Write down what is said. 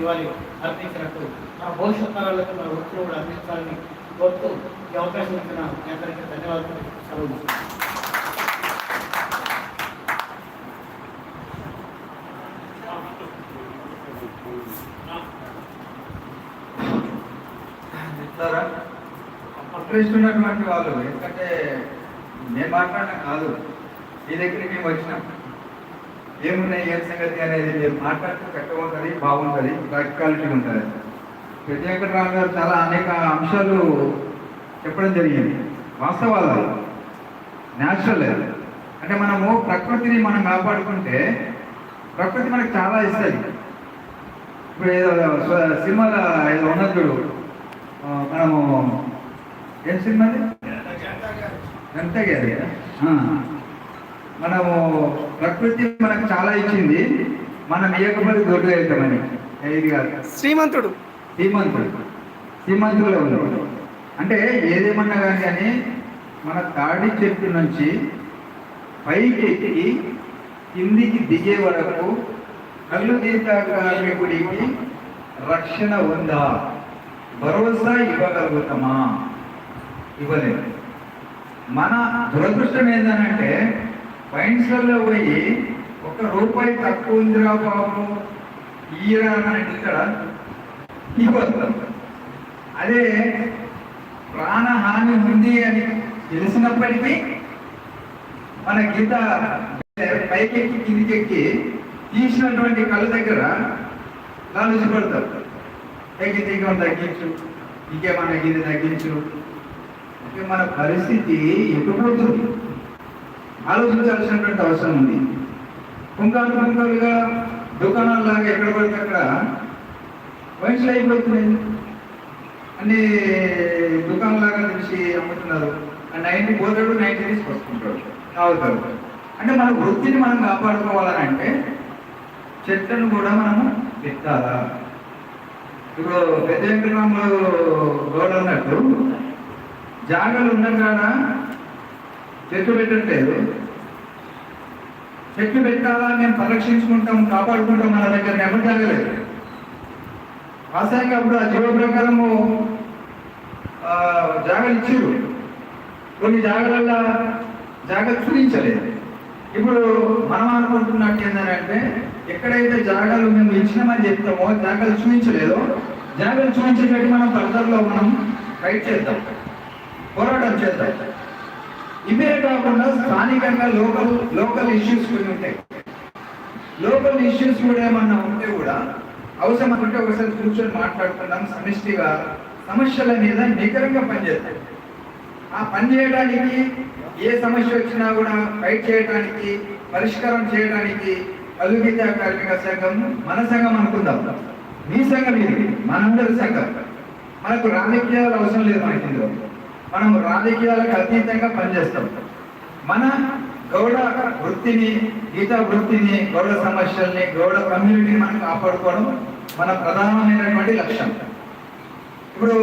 నివాళి అర్పించినట్టు మన భవిష్యత్ తరాలకు మన వృత్తులు కూడా అందించాలని కోరుతూ ఈ అవకాశం ఇచ్చిన అందరికీ ధన్యవాదాలు. సెలవు తీసుకుంటున్నాను. ఇంట్రెస్ట్ ఉన్నటువంటి వాళ్ళు ఎందుకంటే నేను మాట్లాడడం కాదు. మీ దగ్గరికి మేము వచ్చినాం. ఏమున్నాయి ఏం సంగతి అనేది మీరు మాట్లాడితే చక్కగా ఉంటుంది బాగుంటుంది ప్రాక్టికాలిటీ ఉంటుంది ప్రతి వెంకటరావు గారు చాలా అనేక అంశాలు చెప్పడం జరిగింది. వాస్తవాలు న్యాచురల్ అంటే మనము ప్రకృతిని మనం కాపాడుకుంటే ప్రకృతి మనకు చాలా ఇస్తుంది ఇప్పుడు ఏదో సినిమాలో ఏదో ఆ, మనము ఏం సినిమా అది? ఆ. మనము ప్రకృతి మనకు చాలా ఇచ్చింది. మనం ఇవ్వకపోతే దొడ్డు అవుతామని ఇది కాదు. శ్రీమంతుడు. శ్రీమంతుడు. శ్రీమంతులో ఉంది అంటే ఏదేమన్నా కానీ కానీ మన తాడి చెట్టు నుంచి పైకి ఎక్కి కిందికి దిగే వరకు కళ్ళు తీర్చ కార్మికుడికి రక్షణ ఉందా? భరోసా ఇవ్వగలుగుతామా? ఇవ్వలేదు. మన దురదృష్టం ఏంటంటే వైన్స్లలో పోయి ఒక రూపాయి తక్కువ ఉందిరా బాబు ఈరా అని ఇక్కడ ఇవ్వద్దు అదే ప్రాణహాని ఉంది అని తెలిసినప్పటికీ మన గీత పైకెక్కి కిందికెక్కి తీసినటువంటి కళ్ళ దగ్గర లాలుచి పడతారు తగ్గి తీగం తగ్గించు. ఇంకేమన్నా గిన్నె తగ్గించు. అంటే మన పరిస్థితి ఎటుపోతుంది ఆలోచించాల్సినటువంటి అవసరం ఉంది. కుంకాలు కుంకాలుగా దుకాణాల్లాగా ఎక్కడ పడితే అక్కడ వయసులు అయిపోతున్నాయి అన్ని దుకాణంలాగా తెలిసి అమ్ముతున్నారు. నైన్టీ పోతాడు నైన్టీ తీసుకొస్తుంటాడు తాగుతాడు అంటే మన వృత్తిని మనం కాపాడుకోవాలని అంటే చెట్లను కూడా మనము పెట్టాలా? ఇప్పుడు పెద్ద వెంకటరాములు గౌడ్ అన్నట్టు జాగలు ఉన్న కాడ చెట్టు పెట్టట్లేదు చెట్టు పెట్టాలా మేము పరిరక్షించుకుంటాం కాపాడుకుంటాం మన దగ్గర ఎవరు జాగలేదు వాస్తవంగా అప్పుడు ఆ జీవ ప్రకారము జాగలు ఇచ్చారు. కొన్ని జాగలల్లో జాగలు చూపించలేదు ఇప్పుడు మనం అనుకుంటున్నట్టు ఏంటంటే ఎక్కడైతే జాగాలు మేము ఇచ్చినామని చెప్తామో జాగాలు చూపించలేదో జాగాలు చూపించేటట్టు మనం ఫర్దర్లో మనం ఫైట్ చేద్దాం. పోరాటం చేద్దాం. ఇవే కాకుండా స్థానికంగా లోకల్ లోకల్ ఇష్యూస్ కొన్ని ఉంటాయి. లోకల్ ఇష్యూస్ కూడా ఏమన్నా ఉంటే కూడా అవసరం అనుకుంటే ఒకసారి కూర్చొని మాట్లాడుకుందాం. సమిష్టిగా సమస్యల మీద నికరంగా పనిచేస్తాం ఆ పని చేయడానికి ఏ సమస్య వచ్చినా కూడా ఫైట్ చేయడానికి పరిష్కారం చేయడానికి కలుగిత కార్మిక సంఘం మన సంఘం అనుకుందాం. మీ సంఘం ఇది మనందరి సంఘం. మనకు రాజకీయాలు అవసరం లేదు మనకి ఇందులో. మనం రాజకీయాలకు అతీతంగా పనిచేస్తాం. మన గౌడ వృత్తిని గీత వృత్తిని గౌడ సమస్యల్ని గౌడ కమ్యూనిటీని మనం కాపాడుకోవడం మన ప్రధానమైనటువంటి లక్ష్యం. ఇప్పుడు